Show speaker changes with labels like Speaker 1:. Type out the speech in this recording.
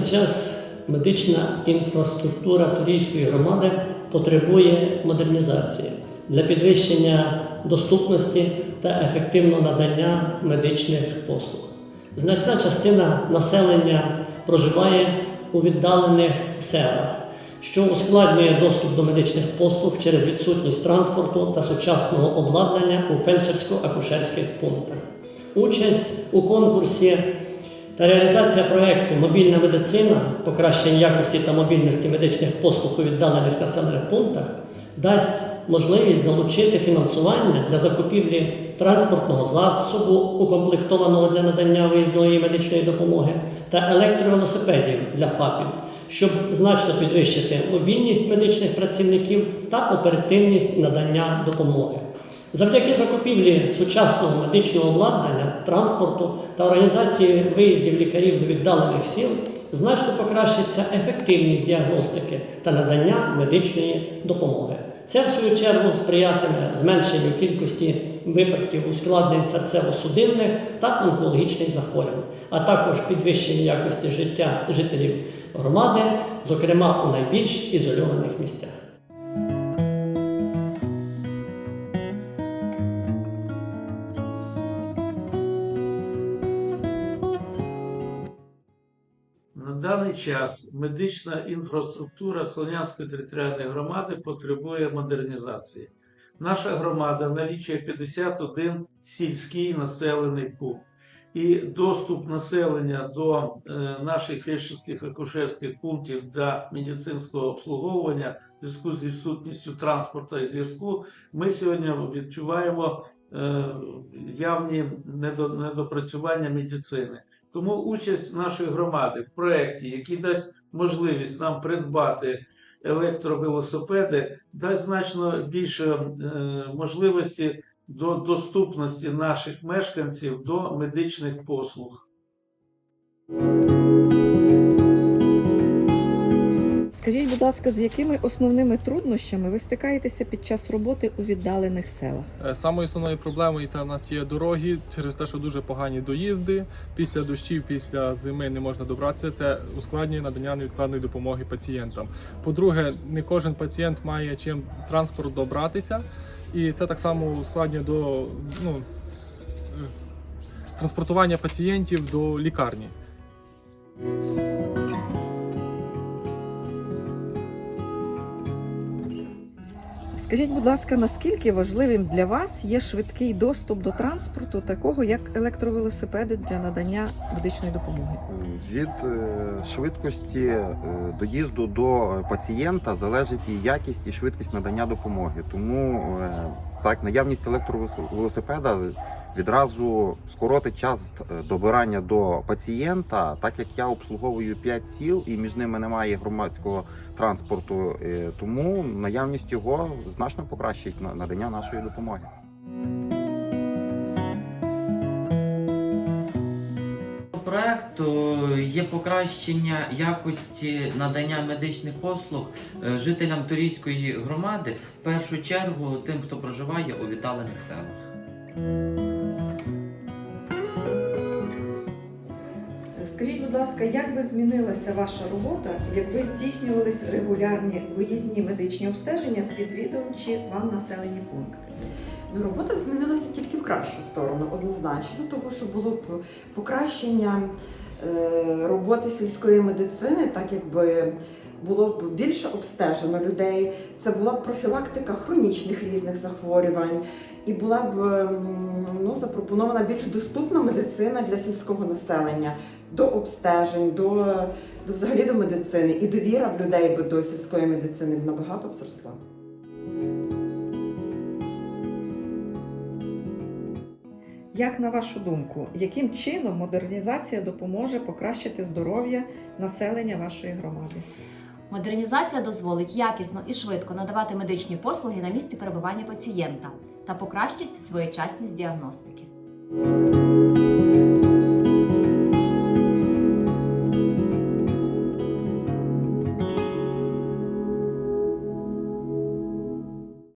Speaker 1: час медична інфраструктура Турійської громади потребує модернізації для підвищення доступності та ефективного надання медичних послуг. Значна частина населення проживає у віддалених селах, що ускладнює доступ до медичних послуг через відсутність транспорту та сучасного обладнання у фельдшерсько-акушерських пунктах. Участь у конкурсі та реалізація проєкту Мобільна медицина, покращення якості та мобільності медичних послуг у віддалених населених пунктах дасть можливість залучити фінансування для закупівлі транспортного засобу, укомплектованого для надання виїзної медичної допомоги, та електровелосипедів для ФАПів, щоб значно підвищити мобільність медичних працівників та оперативність надання допомоги. Завдяки закупівлі сучасного медичного обладнання, транспорту та організації виїздів лікарів до віддалених сіл значно покращиться ефективність діагностики та надання медичної допомоги. Це, в свою чергу, сприятиме зменшенню кількості випадків ускладнень серцево-судинних та онкологічних захворювань, а також підвищенню якості життя жителів громади, зокрема у найбільш ізольованих місцях.
Speaker 2: Даний час медична інфраструктура Слов'янської територіальної громади потребує модернізації. Наша громада налічує 51 сільський населений пункт. І доступ населення до е, наших фельдшерських акушерських пунктів для медицинського обслуговування в зв'язку з відсутністю транспорту і зв'язку ми сьогодні відчуваємо е, явні недо- недопрацювання медицини. Тому участь нашої громади в проєкті, який дасть можливість нам придбати електровелосипеди, дасть значно більше е, можливості до доступності наших мешканців до медичних послуг.
Speaker 3: Скажіть, будь ласка, з якими основними труднощами ви стикаєтеся під час роботи у віддалених селах?
Speaker 4: Е, Самою основною проблемою це у нас є дороги через те, що дуже погані доїзди. Після дощів, після зими не можна добратися. Це ускладнює надання невідкладної допомоги пацієнтам. По-друге, не кожен пацієнт має чим транспорт добратися, і це так само ускладнює до ну, е, транспортування пацієнтів до лікарні.
Speaker 3: Скажіть, будь ласка, наскільки важливим для вас є швидкий доступ до транспорту, такого як електровелосипеди для надання медичної допомоги?
Speaker 5: Від е, швидкості е, доїзду до пацієнта залежить і якість і швидкість надання допомоги. Тому е, так, наявність електровелосипеда відразу скоротить час е, добирання до пацієнта, так як я обслуговую 5 сіл і між ними немає громадського транспорту, е, тому наявність його значно покращить на- надання нашої допомоги.
Speaker 6: проекту є покращення якості надання медичних послуг е, жителям Турійської громади, в першу чергу тим, хто проживає у віддалених селах.
Speaker 3: Скажіть, будь ласка, як би змінилася ваша робота, якби здійснювались регулярні виїзні медичні обстеження в відвідувачі вам населені пункти?
Speaker 7: Ну, робота б змінилася тільки в кращу сторону, однозначно, тому що було б покращення роботи сільської медицини, так якби було б більше обстежено людей. Це була б профілактика хронічних різних захворювань, і була б ну, запропонована більш доступна медицина для сільського населення до обстежень, до, до взагалі до медицини. І довіра в людей до сільської медицини набагато б зросла.
Speaker 3: Як на вашу думку, яким чином модернізація допоможе покращити здоров'я населення вашої громади?
Speaker 8: Модернізація дозволить якісно і швидко надавати медичні послуги на місці перебування пацієнта та покращить своєчасність діагностики.